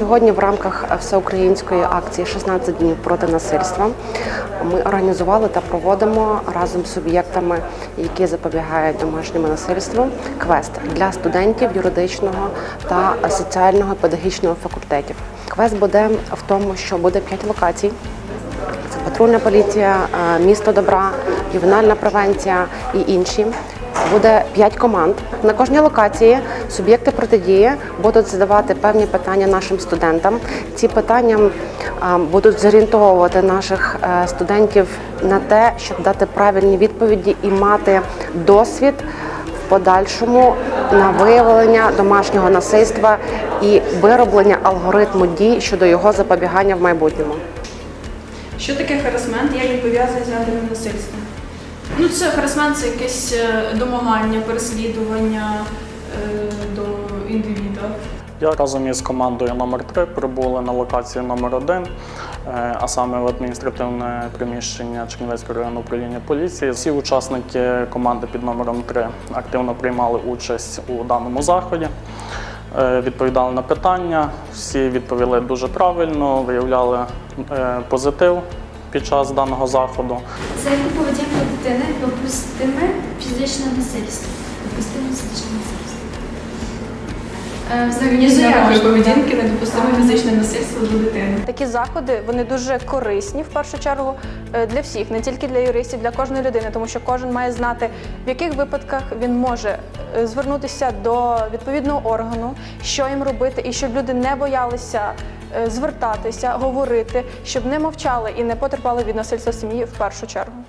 Сьогодні в рамках всеукраїнської акції «16 днів проти насильства ми організували та проводимо разом з суб'єктами, які запобігають домашньому насильству, квест для студентів юридичного та соціального педагогічного факультетів. Квест буде в тому, що буде п'ять локацій. Це патрульна поліція, е, місто добра, ювенальна превенція і інші. Буде п'ять команд. На кожній локації суб'єкти протидії будуть задавати певні питання нашим студентам. Ці питання будуть зорієнтовувати наших е, студентів на те, щоб дати правильні відповіді і мати досвід в подальшому на виявлення домашнього насильства і вироблення алгоритму дій щодо його запобігання в майбутньому. Що таке харасмент? Як він пов'язаний з ядерним насильством? Ну, це харасмент це якесь е, домагання, переслідування е, до індивіда. Я разом із командою номер 3 прибули на локацію номер 1 а саме в адміністративне приміщення Чернівецького районного управління поліції. Всі учасники команди під номером 3 активно приймали участь у даному заході. Е, Відповідали на питання, всі відповіли дуже правильно, виявляли е, позитив під час даного заходу. Це яку поведінку дитини допустиме фізичне насильство. Допустиме фізичне насильство. Е, Взагалі Ні за якої поведінки не допустимо фізичне насильство до дитини. Такі заходи вони дуже корисні в першу чергу е, для всіх, не тільки для юристів, для кожної людини, тому що кожен має знати, в яких випадках він може е, звернутися до відповідного органу, що їм робити, і щоб люди не боялися звертатися, говорити, щоб не мовчали і не потерпали від насильства сім'ї в першу чергу.